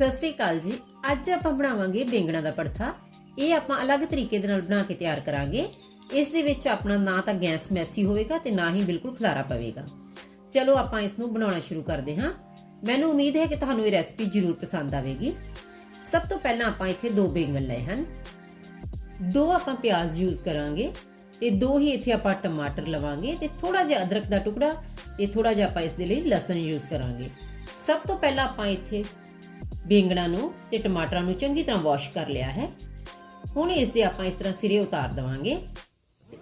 ਸਤਿ ਸ੍ਰੀ ਅਕਾਲ ਜੀ। ਅੱਜ ਆਪਾਂ ਬਣਾਵਾਂਗੇ ਬੈਂਗਣਾ ਦਾ ਪਰਥਾ ਇਹ ਆਪਾਂ ਅਲੱਗ ਤਰੀਕੇ ਦੇ ਨਾਲ ਬਣਾ ਕੇ ਤਿਆਰ ਕਰਾਂਗੇ। ਇਸ ਦੇ ਵਿੱਚ ਆਪਣਾ ਨਾ ਤਾਂ ਗੈਸ ਮੈਸੀ ਹੋਵੇਗਾ ਤੇ ਨਾ ਹੀ ਬਿਲਕੁਲ ਖਲਾਰਾ ਪਵੇਗਾ। ਚਲੋ ਆਪਾਂ ਇਸ ਨੂੰ ਬਣਾਉਣਾ ਸ਼ੁਰੂ ਕਰਦੇ ਹਾਂ। ਮੈਨੂੰ ਉਮੀਦ ਹੈ ਕਿ ਤੁਹਾਨੂੰ ਇਹ ਰੈਸਪੀ ਜ਼ਰੂਰ ਪਸੰਦ ਆਵੇਗੀ। ਸਭ ਤੋਂ ਪਹਿਲਾਂ ਆਪਾਂ ਇੱਥੇ ਦੋ ਬੈਂਗਣ ਲਏ ਹਨ। ਦੋ ਆਪਾਂ ਪਿਆਜ਼ ਯੂਜ਼ ਕਰਾਂਗੇ ਤੇ ਦੋ ਹੀ ਇੱਥੇ ਆਪਾਂ ਟਮਾਟਰ ਲਵਾਂਗੇ ਤੇ ਥੋੜਾ ਜਿਹਾ ਅਦਰਕ ਦਾ ਟੁਕੜਾ ਤੇ ਥੋੜਾ ਜਿਹਾ ਆਪਾਂ ਇਸ ਦੇ ਲਈ ਲਸਣ ਯੂਜ਼ ਕਰਾਂਗੇ। ਸਭ ਤੋਂ ਪਹਿਲਾਂ ਆਪਾਂ ਇੱਥੇ ਬੈਂਗਣਾਂ ਨੂੰ ਤੇ ਟਮਾਟਰਾਂ ਨੂੰ ਚੰਗੀ ਤਰ੍ਹਾਂ ਵਾਸ਼ ਕਰ ਲਿਆ ਹੈ। ਹੁਣ ਇਸ ਦੇ ਆਪਾਂ ਇਸ ਤਰ੍ਹਾਂ ਸਿਰੇ ਉਤਾਰ ਦਵਾਂਗੇ।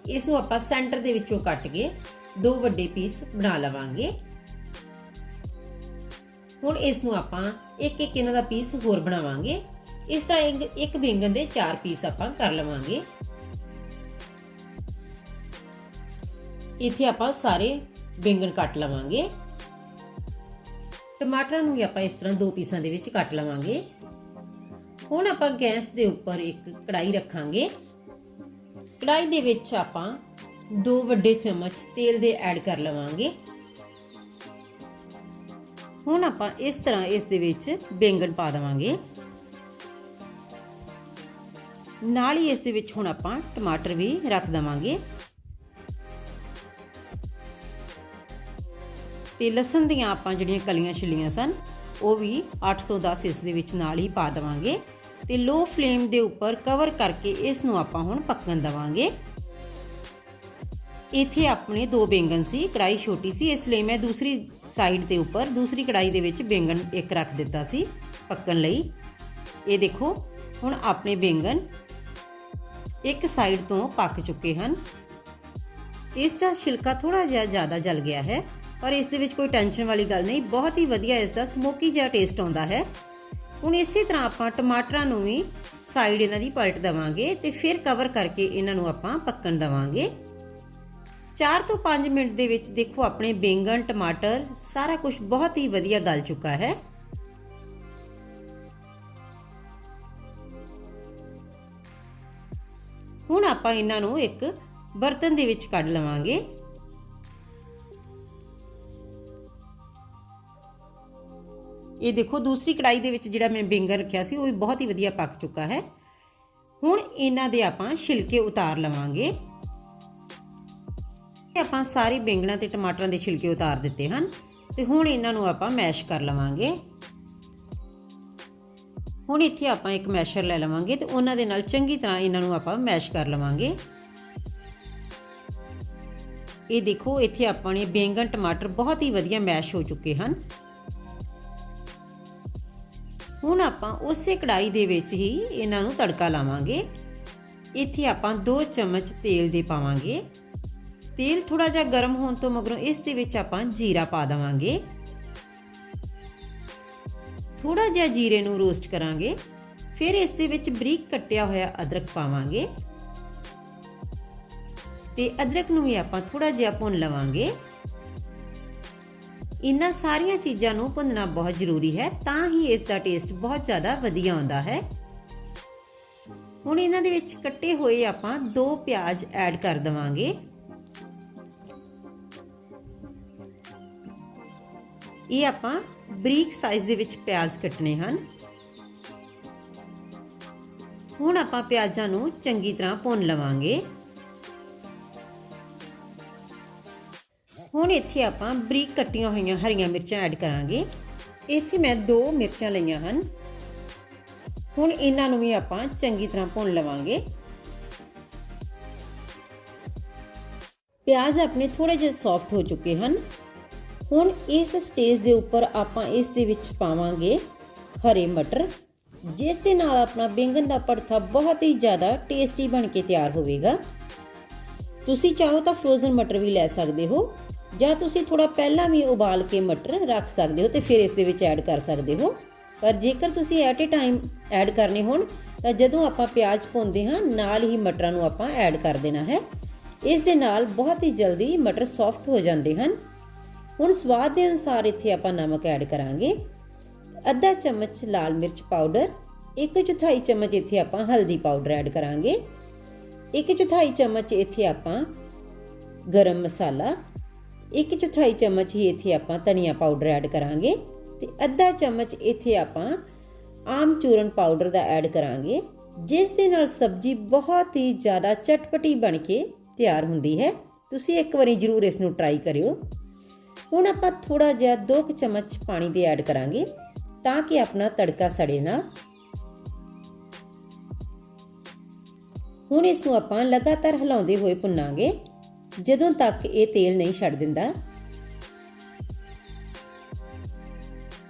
ਇਸ ਨੂੰ ਆਪਾਂ ਸੈਂਟਰ ਦੇ ਵਿੱਚੋਂ ਕੱਟ ਕੇ ਦੋ ਵੱਡੇ ਪੀਸ ਬਣਾ ਲਵਾਂਗੇ। ਹੁਣ ਇਸ ਨੂੰ ਆਪਾਂ ਇੱਕ ਇੱਕ ਇਹਨਾਂ ਦਾ ਪੀਸ ਹੋਰ ਬਣਾਵਾਂਗੇ। ਇਸ ਤਰ੍ਹਾਂ ਇੱਕ ਇੱਕ ਦੇ ਚਾਰ ਪੀਸ ਆਪਾਂ ਕਰ ਲਵਾਂਗੇ। ਇੱਥੇ ਆਪਾਂ ਸਾਰੇ ਬੈਂਗਣ ਕੱਟ ਲਵਾਂਗੇ। ਟਮਾਟਰਾਂ ਨੂੰ ਵੀ ਆਪਾਂ ਇਸ ਤਰ੍ਹਾਂ ਦੋ ਪੀਸਾਂ ਦੇ ਵਿੱਚ ਕੱਟ ਲਵਾਂਗੇ। ਹੁਣ ਆਪਾਂ ਗੈਸ ਦੇ ਉੱਪਰ ਇੱਕ ਕੜਾਈ ਰੱਖਾਂਗੇ। ਕੜਾਈ ਦੇ ਵਿੱਚ ਆਪਾਂ ਦੋ ਵੱਡੇ ਚਮਚ ਤੇਲ ਦੇ ਐਡ ਕਰ ਲਵਾਂਗੇ। ਹੁਣ ਆਪਾਂ ਇਸ ਤਰ੍ਹਾਂ ਇਸ ਦੇ ਵਿੱਚ ਬੈਂਗਣ ਪਾ ਦੇਵਾਂਗੇ। ਨਾਲ ਹੀ ਇਸ ਦੇ ਵਿੱਚ ਹੁਣ ਆਪਾਂ ਟਮਾਟਰ ਵੀ ਰੱਖ ਦਵਾਂਗੇ। ਤੇ ਲਸਣ ਦੀਆਂ ਆਪਾਂ ਜਿਹੜੀਆਂ ਕਲੀਆਂ ਛਿੱਲੀਆਂ ਸਨ, ਉਹ ਵੀ 8 ਤੋਂ 10 ਇਸ ਦੇ ਵਿੱਚ ਨਾਲ ਹੀ ਪਾ ਦਵਾਂਗੇ ਤੇ ਲੋ ਫਲੇਮ ਦੇ ਉੱਪਰ ਕਵਰ ਕਰਕੇ ਇਸ ਨੂੰ ਆਪਾਂ ਹੁਣ ਪੱਕਣ ਦਵਾਂਗੇ। ਇੱਥੇ ਆਪਣੇ ਦੋ ਬੈਂਗਣ ਸੀ ਕੜਾਈ ਛੋਟੀ ਸੀ, ਇਸ ਲਈ ਮੈਂ ਦੂਸਰੀ ਸਾਈਡ ਦੇ ਉੱਪਰ ਦੂਸਰੀ ਕੜਾਈ ਦੇ ਵਿੱਚ ਬੈਂਗਣ ਇੱਕ ਰੱਖ ਦਿੱਤਾ ਸੀ ਪੱਕਣ ਲਈ। ਇਹ ਦੇਖੋ, ਹੁਣ ਆਪਣੇ ਬੈਂਗਣ ਇੱਕ ਸਾਈਡ ਤੋਂ ਪੱਕ ਚੁੱਕੇ ਹਨ। ਇਸ ਦਾ ਛਿਲਕਾ ਥੋੜਾ ਜਿਹਾ ਜ਼ਿਆਦਾ ਜਲ ਗਿਆ ਹੈ। ਔਰ ਇਸ ਦੇ ਵਿੱਚ ਕੋਈ ਟੈਨਸ਼ਨ ਵਾਲੀ ਗੱਲ ਨਹੀਂ, ਬਹੁਤ ਹੀ ਵਧੀਆ ਇਸ ਦਾ ਸਮੋਕੀ ਜਿਹਾ ਟੇਸਟ ਆਉਂਦਾ ਹੈ। ਹੁਣ ਇਸੇ ਤਰ੍ਹਾਂ ਆਪਾਂ ਟਮਾਟਰਾਂ ਨੂੰ ਵੀ ਸਾਈਡ ਇਹਨਾਂ ਦੀ ਪਲਟ ਦਵਾਂਗੇ ਤੇ ਫਿਰ ਕਵਰ ਕਰਕੇ ਇਹਨਾਂ ਨੂੰ ਆਪਾਂ ਪੱਕਣ ਦਵਾਂਗੇ। 4 ਤੋਂ 5 ਮਿੰਟ ਦੇ ਵਿੱਚ ਦੇਖੋ ਆਪਣੇ ਬੈਂਗਣ, ਟਮਾਟਰ, ਸਾਰਾ ਕੁਝ ਬਹੁਤ ਹੀ ਵਧੀਆ ਗਲ ਚੁੱਕਾ ਹੈ। ਹੁਣ ਆਪਾਂ ਇਹਨਾਂ ਨੂੰ ਇੱਕ ਬਰਤਨ ਦੇ ਵਿੱਚ ਕੱਢ ਲਵਾਂਗੇ। ਇਹ ਦੇਖੋ, ਦੂਸਰੀ ਕੜਾਈ ਦੇ ਵਿੱਚ ਜਿਹੜਾ ਮੈਂ ਬੈਂਗਣ ਰੱਖਿਆ ਸੀ, ਉਹ ਵੀ ਬਹੁਤ ਹੀ ਵਧੀਆ ਪੱਕ ਚੁੱਕਾ ਹੈ। ਹੁਣ ਇਹਨਾਂ ਦੇ ਆਪਾਂ ਛਿਲਕੇ ਉਤਾਰ ਲਵਾਂਗੇ। ਆਪਾਂ ਸਾਰੇ ਬੈਂਗਣਾਂ ਤੇ ਟਮਾਟਰਾਂ ਦੇ ਛਿਲਕੇ ਉਤਾਰ ਦਿੱਤੇ ਹਨ ਤੇ ਹੁਣ ਇਹਨਾਂ ਨੂੰ ਆਪਾਂ ਮੈਸ਼ ਕਰ ਲਵਾਂਗੇ। ਹੁਣ ਇੱਥੇ ਆਪਾਂ ਇੱਕ ਮੈਸ਼ਰ ਲੈ ਲਵਾਂਗੇ ਤੇ ਉਹਨਾਂ ਦੇ ਨਾਲ ਚੰਗੀ ਤਰ੍ਹਾਂ ਇਹਨਾਂ ਨੂੰ ਆਪਾਂ ਮੈਸ਼ ਕਰ ਲਵਾਂਗੇ। ਇਹ ਦੇਖੋ, ਇੱਥੇ ਆਪਣੇ ਬੈਂਗਣ, ਟਮਾਟਰ ਬਹੁਤ ਹੀ ਵਧੀਆ ਮੈਸ਼ ਹੋ ਚੁੱਕੇ ਹਨ। ਹੁਣ ਆਪਾਂ ਉਸੇ ਕੜਾਈ ਦੇ ਵਿੱਚ ਹੀ ਇਹਨਾਂ ਨੂੰ ਤੜਕਾ ਲਾਵਾਂਗੇ। ਇੱਥੇ ਆਪਾਂ 2 ਚਮਚ ਤੇਲ ਦੇ ਪਾਵਾਂਗੇ। ਤੇਲ ਥੋੜਾ ਜਿਹਾ ਗਰਮ ਹੋਣ ਤੋਂ ਮਗਰੋਂ ਇਸ ਦੇ ਵਿੱਚ ਆਪਾਂ ਜੀਰਾ ਪਾ ਦਵਾਂਗੇ। ਥੋੜਾ ਜਿਹਾ ਜੀਰੇ ਨੂੰ ਰੋਸਟ ਕਰਾਂਗੇ। ਫਿਰ ਇਸ ਦੇ ਵਿੱਚ ਬਰੀਕ ਕੱਟਿਆ ਹੋਇਆ ਅਦਰਕ ਪਾਵਾਂਗੇ। ਤੇ ਅਦਰਕ ਨੂੰ ਵੀ ਆਪਾਂ ਥੋੜਾ ਜਿਹਾ ਭੁੰਨ ਲਵਾਂਗੇ। ਇਹਨਾਂ ਸਾਰੀਆਂ ਚੀਜ਼ਾਂ ਨੂੰ ਭੁੰਨਣਾ ਬਹੁਤ ਜ਼ਰੂਰੀ ਹੈ, ਤਾਂ ਹੀ ਇਸ ਦਾ ਟੇਸਟ ਬਹੁਤ ਜ਼ਿਆਦਾ ਵਧੀਆ ਆਉਂਦਾ ਹੈ। ਹੁਣ ਇਹਨਾਂ ਦੇ ਵਿੱਚ ਕੱਟੇ ਹੋਏ ਆਪਾਂ ਦੋ ਪਿਆਜ਼ ਐਡ ਕਰ ਦਵਾਂਗੇ। ਇਹ ਆਪਾਂ ਬਰੀਕ ਸਾਈਜ਼ ਦੇ ਵਿੱਚ ਪਿਆਜ਼ ਕੱਟਨੇ ਹਨ। ਹੁਣ ਆਪਾਂ ਪਿਆਜ਼ਾਂ ਨੂੰ ਚੰਗੀ ਤਰ੍ਹਾਂ ਭੁੰਨ ਲਵਾਂਗੇ। ਹੁਣ ਇੱਥੇ ਆਪਾਂ ਬਰੀਕ ਕੱਟੀਆਂ ਹੋਈਆਂ ਹਰੀਆਂ ਮਿਰਚਾਂ ਐਡ ਕਰਾਂਗੇ। ਇੱਥੇ ਮੈਂ ਦੋ ਮਿਰਚਾਂ ਲਈਆਂ ਹਨ। ਹੁਣ ਇਹਨਾਂ ਨੂੰ ਵੀ ਆਪਾਂ ਚੰਗੀ ਤਰ੍ਹਾਂ ਭੁੰਨ ਲਵਾਂਗੇ। ਪਿਆਜ਼ ਆਪਣੇ ਥੋੜੇ ਜਿਹਾ ਸੌਫਟ ਹੋ ਚੁੱਕੇ ਹਨ। ਹੁਣ ਇਸ ਸਟੇਜ ਦੇ ਉੱਪਰ ਆਪਾਂ ਇਸ ਦੇ ਵਿੱਚ ਪਾਵਾਂਗੇ ਹਰੇ ਮਟਰ, ਜਿਸ ਦੇ ਨਾਲ ਆਪਣਾ ਬੈਂਗਣ ਦਾ ਪੜਥਾ ਬਹੁਤ ਹੀ ਜ਼ਿਆਦਾ ਟੇਸਟੀ ਬਣ ਕੇ ਤਿਆਰ ਹੋਵੇਗਾ। ਤੁਸੀਂ ਚਾਹੋ ਤਾਂ ਫਰੋਜ਼ਨ ਮਟਰ ਵੀ ਲੈ ਸਕਦੇ ਹੋ। ਜਾਂ ਤੁਸੀਂ ਥੋੜਾ ਪਹਿਲਾਂ ਵੀ ਉਬਾਲ ਕੇ ਮਟਰ ਰੱਖ ਸਕਦੇ ਹੋ ਤੇ ਫਿਰ ਇਸ ਦੇ ਵਿੱਚ ਐਡ ਕਰ ਸਕਦੇ ਹੋ। ਪਰ ਜੇਕਰ ਤੁਸੀਂ ਐਟ ਅ ਟਾਈਮ ਐਡ ਕਰਨੇ ਹੋਣ, ਤਾਂ ਜਦੋਂ ਆਪਾਂ ਪਿਆਜ਼ ਪਾਉਂਦੇ ਹਾਂ, ਨਾਲ ਹੀ ਮਟਰਾਂ ਨੂੰ ਆਪਾਂ ਐਡ ਕਰ ਦੇਣਾ ਹੈ। ਇਸ ਦੇ ਨਾਲ ਬਹੁਤ ਹੀ ਜਲਦੀ ਮਟਰ ਸੌਫਟ ਹੋ ਜਾਂਦੇ ਹਨ। ਹੁਣ ਸਵਾਦ ਦੇ ਅਨੁਸਾਰ ਇੱਥੇ ਆਪਾਂ ਨਮਕ ਐਡ ਕਰਾਂਗੇ। ਅੱਧਾ ਚਮਚ ਲਾਲ ਮਿਰਚ ਪਾਊਡਰ, ਇੱਕ ਚੌਥਾਈ ਚਮਚ ਇੱਥੇ ਆਪਾਂ ਹਲਦੀ ਪਾਊਡਰ ਐਡ ਕਰਾਂਗੇ। ਇੱਕ ਚੌਥਾਈ ਚਮਚ ਇੱਥੇ ਆਪਾਂ ਗਰਮ ਮਸਾਲਾ ਇੱਕ ਚੌਥਾਈ ਚਮਚ ਹੀ ਇੱਥੇ ਆਪਾਂ ਧਨੀਆ ਪਾਊਡਰ ਐਡ ਕਰਾਂਗੇ ਤੇ ਅੱਧਾ ਚਮਚ ਇੱਥੇ ਆਪਾਂ ਆਮ ਚੂਰਨ ਪਾਊਡਰ ਦਾ ਐਡ ਕਰਾਂਗੇ, ਜਿਸ ਦੇ ਨਾਲ ਸਬਜ਼ੀ ਬਹੁਤ ਹੀ ਜ਼ਿਆਦਾ ਚਟਪਟੀ ਬਣ ਕੇ ਤਿਆਰ ਹੁੰਦੀ ਹੈ। ਤੁਸੀਂ ਇੱਕ ਵਾਰੀ ਜ਼ਰੂਰ ਇਸ ਨੂੰ ਟਰਾਈ ਕਰਿਓ। ਹੁਣ ਆਪਾਂ ਥੋੜਾ ਜਿਹਾ 2 ਚਮਚ ਪਾਣੀ ਦੇ ਐਡ ਕਰਾਂਗੇ ਤਾਂ ਕਿ ਆਪਣਾ ਤੜਕਾ ਸੜੇ ਨਾ। ਹੁਣ ਇਸ ਨੂੰ ਆਪਾਂ ਲਗਾਤਾਰ ਹਿਲਾਉਂਦੇ ਹੋਏ ਭੁੰਨਾਂਗੇ। ਜਦੋਂ ਤੱਕ ਇਹ ਤੇਲ ਨਹੀਂ ਛੱਡ ਦਿੰਦਾ,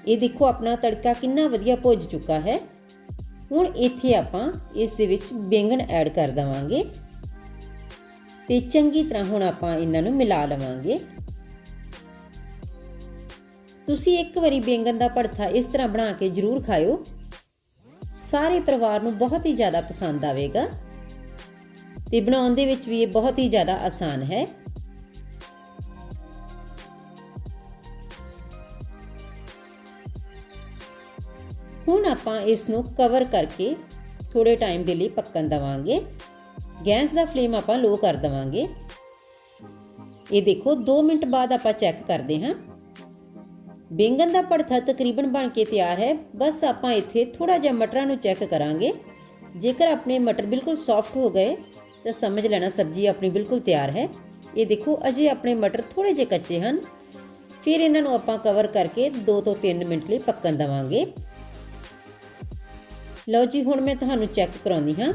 ਇਹ ਦੇਖੋ ਆਪਣਾ ਤੜਕਾ ਕਿੰਨਾ ਵਧੀਆ ਭੁੱਜ ਚੁੱਕਾ ਹੈ। ਹੁਣ ਇੱਥੇ ਆਪਾਂ ਇਸ ਦੇ ਵਿੱਚ ਬੈਂਗਣ ਐਡ ਕਰ ਦਵਾਂਗੇ ਤੇ ਚੰਗੀ ਤਰ੍ਹਾਂ ਹੁਣ ਆਪਾਂ ਇਹਨਾਂ ਨੂੰ ਮਿਲਾ ਲਵਾਂਗੇ। ਤੁਸੀਂ ਇੱਕ ਵਾਰੀ ਬੈਂਗਣ ਦਾ ਭੜਥਾ ਇਸ ਤਰ੍ਹਾਂ ਬਣਾ ਕੇ ਜ਼ਰੂਰ ਖਾਇਓ। ਸਾਰੇ ਪਰਿਵਾਰ ਨੂੰ ਬਹੁਤ ਹੀ ਜ਼ਿਆਦਾ ਪਸੰਦ ਆਵੇਗਾ। ਤੇ ਬਣਾਉਣ ਦੇ ਵਿੱਚ ਵੀ ਇਹ ਬਹੁਤ ਹੀ ਜ਼ਿਆਦਾ ਆਸਾਨ ਹੈ। ਹੁਣ ਆਪਾਂ ਇਸ ਨੂੰ ਕਵਰ ਕਰਕੇ ਥੋੜੇ ਟਾਈਮ ਦੇ ਲਈ ਪੱਕਣ ਦਵਾਂਗੇ। ਗੈਸ ਦਾ ਫਲੇਮ ਆਪਾਂ ਲੋ ਕਰ ਦਵਾਂਗੇ। ਇਹ ਦੇਖੋ 2 ਮਿੰਟ ਬਾਅਦ ਆਪਾਂ ਚੈੱਕ ਕਰਦੇ ਹਾਂ। ਬੈਂਗਣ ਦਾ ਭੜਥਾ ਤਕਰੀਬਨ ਬਣ ਕੇ ਤਿਆਰ ਹੈ। ਬਸ ਆਪਾਂ ਇੱਥੇ ਥੋੜਾ ਜਿਹਾ ਮਟਰਾਂ ਨੂੰ ਚੈੱਕ ਕਰਾਂਗੇ। ਜੇਕਰ ਆਪਣੇ ਮਟਰ ਬਿਲਕੁਲ ਸੌਫਟ ਹੋ ਗਏ ਤਾਂ ਸਮਝ ਲੈਣਾ ਸਬਜ਼ੀ ਆਪਣੀ ਬਿਲਕੁਲ ਤਿਆਰ ਹੈ। ਇਹ ਦੇਖੋ, ਅਜੇ ਆਪਣੇ ਮਟਰ ਥੋੜੇ ਜਿਹੇ ਕੱਚੇ ਹਨ। ਫਿਰ ਇਹਨਾਂ ਨੂੰ ਆਪਾਂ ਕਵਰ ਕਰਕੇ 2 ਤੋਂ 3 ਮਿੰਟ ਲਈ ਪੱਕਣ ਦਵਾਂਗੇ। ਲਓ ਜੀ, ਹੁਣ ਮੈਂ ਤੁਹਾਨੂੰ ਚੈੱਕ ਕਰਾਉਂਦੀ ਹਾਂ।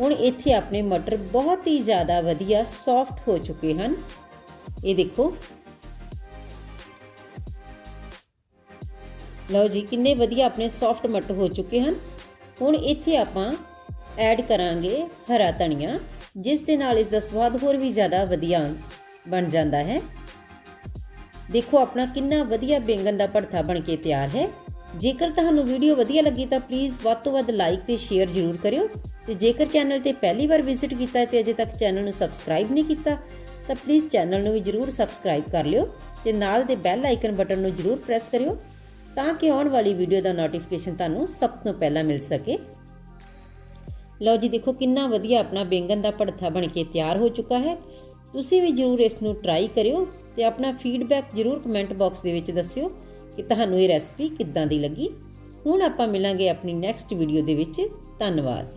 ਹੁਣ ਇੱਥੇ ਆਪਣੇ ਮਟਰ ਬਹੁਤ ਹੀ ਜ਼ਿਆਦਾ ਵਧੀਆ ਸੌਫਟ ਹੋ ਚੁੱਕੇ ਹਨ। ਇਹ ਦੇਖੋ। ਲਓ ਜੀ, ਕਿੰਨੇ ਵਧੀਆ ਆਪਣੇ ਸੌਫਟ ਮਟਰ ਹੋ ਚੁੱਕੇ ਹਨ। ਹੁਣ ਇੱਥੇ ਆਪਾਂ ਐਡ ਕਰਾਂਗੇ ਹਰਾ ਧਨੀਆ, ਜਿਸ ਦੇ ਨਾਲ ਇਸ ਦਾ ਸਵਾਦ ਹੋਰ ਵੀ ਜ਼ਿਆਦਾ ਵਧੀਆ ਬਣ ਜਾਂਦਾ ਹੈ। ਦੇਖੋ ਆਪਣਾ ਕਿੰਨਾ ਵਧੀਆ ਬੈਂਗਣ ਦਾ ਭੜਥਾ ਬਣ ਕੇ ਤਿਆਰ ਹੈ। ਜੇਕਰ ਤੁਹਾਨੂੰ ਵੀਡੀਓ ਵਧੀਆ ਲੱਗੀ ਤਾਂ ਪਲੀਜ਼ ਵੱਧ ਤੋਂ ਵੱਧ ਲਾਈਕ ਤੇ ਸ਼ੇਅਰ ਜ਼ਰੂਰ ਕਰਿਓ। ਤੇ ਜੇਕਰ ਚੈਨਲ ਤੇ ਪਹਿਲੀ ਵਾਰ ਵਿਜ਼ਿਟ ਕੀਤਾ ਹੈ ਤੇ ਅਜੇ ਤੱਕ ਚੈਨਲ ਨੂੰ ਸਬਸਕ੍ਰਾਈਬ ਨਹੀਂ ਕੀਤਾ, ਤਾਂ ਪਲੀਜ਼ ਚੈਨਲ ਨੂੰ ਵੀ ਜ਼ਰੂਰ ਸਬਸਕ੍ਰਾਈਬ ਕਰ ਲਿਓ ਤੇ ਨਾਲ ਦੇ ਬੈਲ ਆਈਕਨ ਬਟਨ ਨੂੰ ਜ਼ਰੂਰ ਪ੍ਰੈਸ ਕਰਿਓ ਤਾਂ ਕਿ ਆਉਣ ਵਾਲੀ ਵੀਡੀਓ ਦਾ ਨੋਟੀਫਿਕੇਸ਼ਨ ਤੁਹਾਨੂੰ ਸਭ ਤੋਂ ਪਹਿਲਾਂ ਮਿਲ ਸਕੇ। ਲਓ ਜੀ, ਦੇਖੋ ਕਿੰਨਾ ਵਧੀਆ ਆਪਣਾ ਬੈਂਗਣ ਦਾ ਭੜਥਾ ਬਣ ਕੇ ਤਿਆਰ ਹੋ ਚੁੱਕਾ ਹੈ। ਤੁਸੀਂ ਵੀ ਜ਼ਰੂਰ ਇਸ ਨੂੰ ਟਰਾਈ ਕਰਿਓ ਤੇ ਆਪਣਾ ਫੀਡਬੈਕ ਜ਼ਰੂਰ ਕਮੈਂਟ ਬਾਕਸ ਦੇ ਵਿੱਚ ਦੱਸਿਓ ਕਿ ਤੁਹਾਨੂੰ ਇਹ ਰੈਸਪੀ ਕਿੱਦਾਂ ਦੀ ਲੱਗੀ। ਹੁਣ ਆਪਾਂ ਮਿਲਾਂਗੇ ਆਪਣੀ ਨੈਕਸਟ ਵੀਡੀਓ ਦੇ ਵਿੱਚ। ਧੰਨਵਾਦ।